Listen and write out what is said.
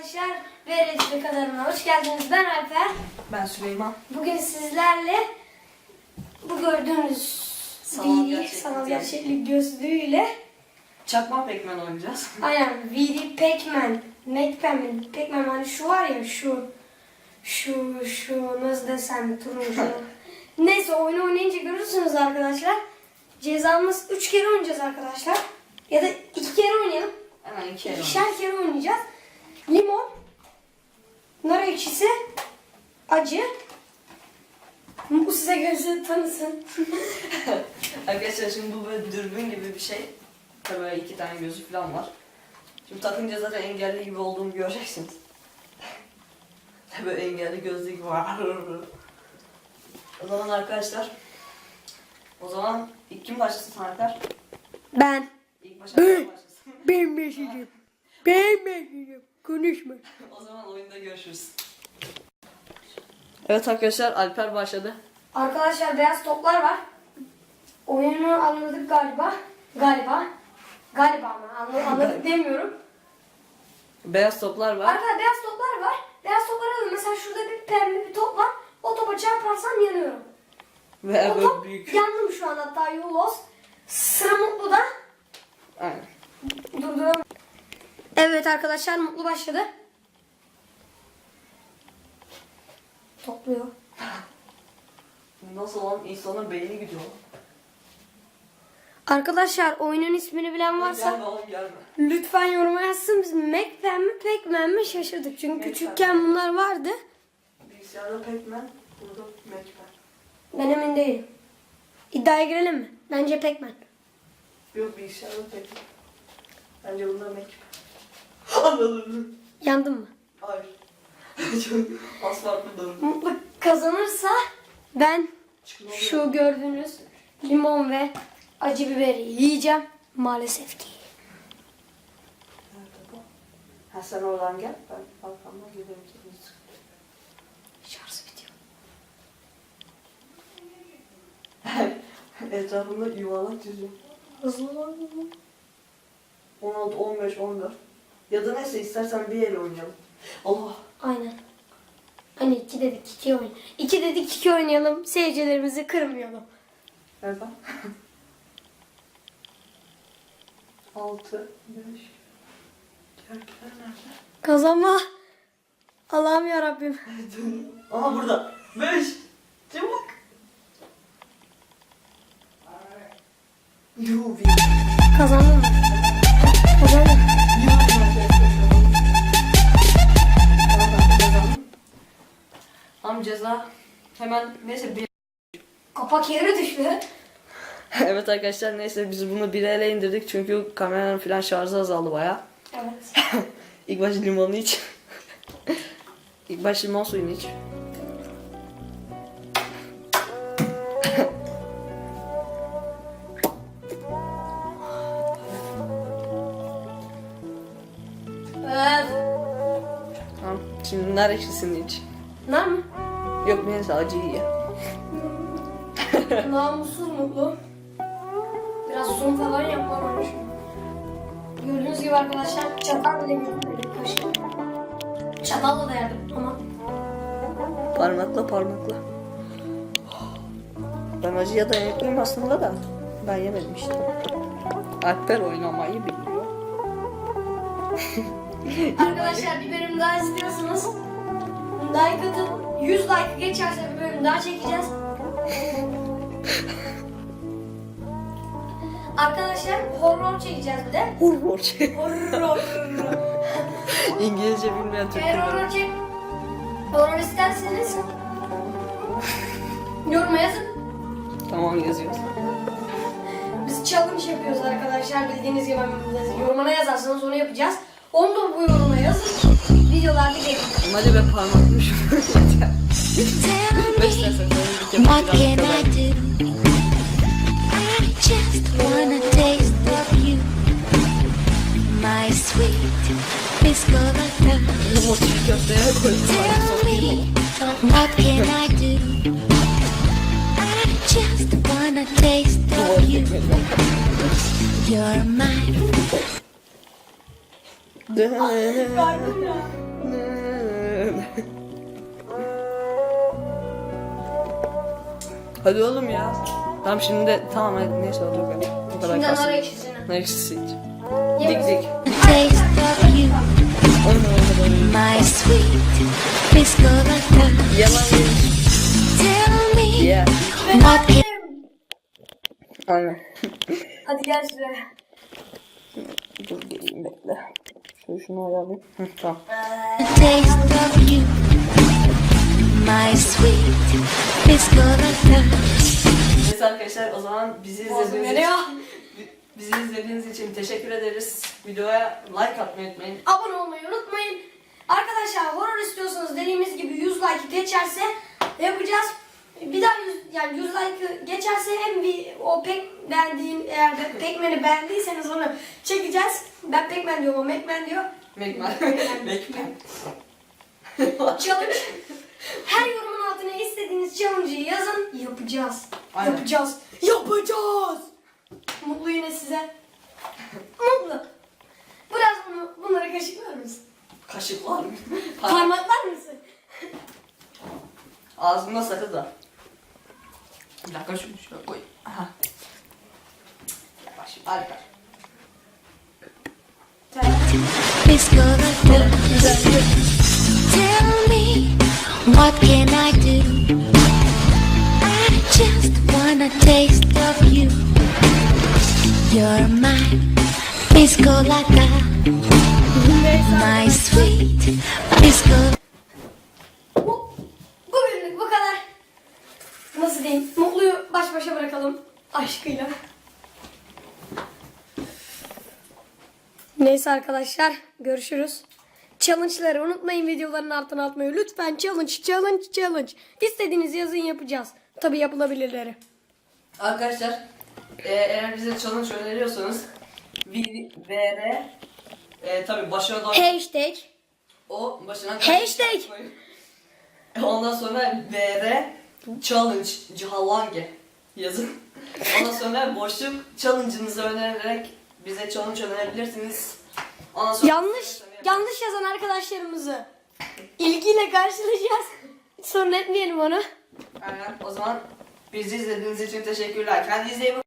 arkadaşlar ve Recep kanalına hoş geldiniz. Ben Alper. Ben Süleyman. Bugün sizlerle bu gördüğünüz Sanal VD gerçeklik sanal gerçeklik gözlüğüyle Çakma pekmen oynayacağız. aynen VD Pac-Man, Pac-Man, Pac-Man hani şu var ya şu şu şu nasıl desem turuncu. Neyse oyunu oynayınca görürsünüz arkadaşlar. Cezamız 3 kere oynayacağız arkadaşlar. Ya da 2 kere oynayalım. Hemen iki el İkişer kere oynayacağız. Limon, nar ekşisi, acı. Bu size gözü tanısın. Arkadaşlar şimdi bu böyle dürbün gibi bir şey. Tabii böyle iki tane gözü falan var. Şimdi takınca zaten engelli gibi olduğumu göreceksiniz. böyle engelli gözlü gibi var. O zaman arkadaşlar. O zaman ilk kim başlasın Alper? Ben. İlk başa Alper başlasın. Ben mesajım. Ben mesajım. Konuşma. o zaman oyunda görüşürüz. Evet arkadaşlar Alper başladı. Arkadaşlar beyaz toplar var. Oyunu anladık galiba. Galiba. Galiba ama anladık, anladık demiyorum. Beyaz toplar var. Arkadaşlar beyaz toplar var. Beyaz toplar alın. Mesela şurada bir pembe bir top var. O topa çarparsam yanıyorum. Ve O böyle top büyük. yandım şu an hatta you lost. Sıra mutlu da. Aynen. Durduramam. Evet arkadaşlar mutlu başladı. Topluyor. Nasıl lan insanın beyni gidiyor. Arkadaşlar oyunun ismini bilen Gelme varsa oğlum gelme. lütfen yoruma yazsın. Biz Macpen mi Pac-Man mi şaşırdık. Çünkü Macpen. küçükken bunlar vardı. Bilgisayarda Pac-Man, burada Macman. Ben emin değilim. İddiaya girelim mi? Bence Pac-Man. Yok bilgisayarda Pac-Man. Bence bunlar Macman. Anladım. Yandın mı? Hayır. Çok farklı durum. Mutlu kazanırsa ben şu gördüğünüz limon ve acı biberi yiyeceğim. Maalesef ki. Nerede bu? Ha sen oradan gel. Ben arkamdan gelirim. Şarjı bitiyor. Etrafında yuvarlak çiziyorum. Hızlı ol. 16, 15, 14. Ya da neyse istersen bir el oynayalım. Allah. Aynen. Hani iki dedik iki oyun. İki dedik iki oynayalım. Seyircilerimizi kırmayalım. Nereden? 6, 5. Diğerkiler nerede? Kazanma. Allah'ım ya Rabbim. Aha burada. 5. Çabuk. Yuh bir. Ceza hemen neyse bir Kapak yere düştü. Evet arkadaşlar neyse biz bunu bir ele indirdik çünkü kameranın falan şarjı azaldı baya. Evet. İlk baş limonlu iç. İlk baş limon suyunu iç. Evet. Tamam. Şimdi nar ekşisini iç. Nar mı? Yok neyse acıyı ye. Namussuz mutlu. Biraz zoom falan yapmamış. Gördüğünüz gibi arkadaşlar çatal bile getirmedik kaşık. Çatalla da yerdim ama Parmakla parmakla. Ben acıya dayanıklıyım aslında da. Ben yemedim işte. Alper oynamayı biliyor. Arkadaşlar bir bölüm daha istiyorsunuz. Like atın. 100 like geçerse bir bölüm daha çekeceğiz. Arkadaşlar horror çekeceğiz bir de. Horror. Horror. İngilizce bilmeyen Türk Eğer horror çek, horror isterseniz yoruma yazın. Tamam yazıyoruz. Biz challenge yapıyoruz arkadaşlar bildiğiniz gibi yorumuna yazarsanız onu yapacağız. Onu da bu yoruma yazın. Videolarda gelir. Hadi be dersen what can I do? I just wanna taste of you, my sweet köfteye koydum. Tell me, what can I do? I just wanna taste of you, you're my Dön. Gördün Hadi oğlum ya. Tamam şimdi de tamam hadi neyse olacak ya. Bu kadar Şimdi kalsın. nar ekşisini. Nar ekşisi iç. Dik dik. taste of you, my sweet biscolata. Yalan yemiş. Tell me Yeah. what can Aynen. Hadi gel şuraya. Dur geleyim bekle. Şunu şunu ayarlayayım. Hı, tamam. taste of you, my sweet biscolata. Neyse arkadaşlar o zaman bizi izlediğiniz için, bizi izlediğiniz için teşekkür ederiz. Videoya like atmayı unutmayın. Abone olmayı unutmayın. Arkadaşlar horror istiyorsanız dediğimiz gibi 100 like geçerse yapacağız. Bir daha 100, yani 100 like geçerse hem bir o pek beğendiğim eğer de Pac-Man'i beğendiyseniz onu çekeceğiz. Ben Pac-Man diyorum o Mac-Man diyor. Mekmen. Mekmen. Challenge. Her yorumun altına istediğiniz challenge'ı yazın. Yapacağız. Aynen. Yapacağız. Yapacağız. Mutlu yine size. Mutlu. Biraz bunu, bunları kaşıklar mısın? Kaşıklar mı? Parmaklar mısın? Ağzımda sakız var. Bir dakika şunu şöyle koy. Aha. Yavaş Alper. Biscolata. Tell biscolata, my sweet biscolata. Bu, bugünlük bu kadar. Nasıl diyeyim? Mutluyu baş başa bırakalım aşkıyla. Neyse arkadaşlar görüşürüz. Challenge'ları unutmayın videoların altına atmayı. Lütfen challenge, challenge, challenge. İstediğiniz yazın yapacağız. Tabi yapılabilirleri. Arkadaşlar e, eğer bize challenge öneriyorsanız VR e, tabi başına doğru Hashtag. o başına Hashtag. koyun. Ondan sonra VR challenge cihalange yazın. Ondan sonra boşluk challenge'ınızı önererek bize challenge önerebilirsiniz. Ondan sonra Yanlış, yanlış yazan arkadaşlarımızı ilgiyle karşılayacağız. Sorun etmeyelim onu. Aynen. O zaman bizi izlediğiniz için teşekkürler. Kendinize iyi bakın.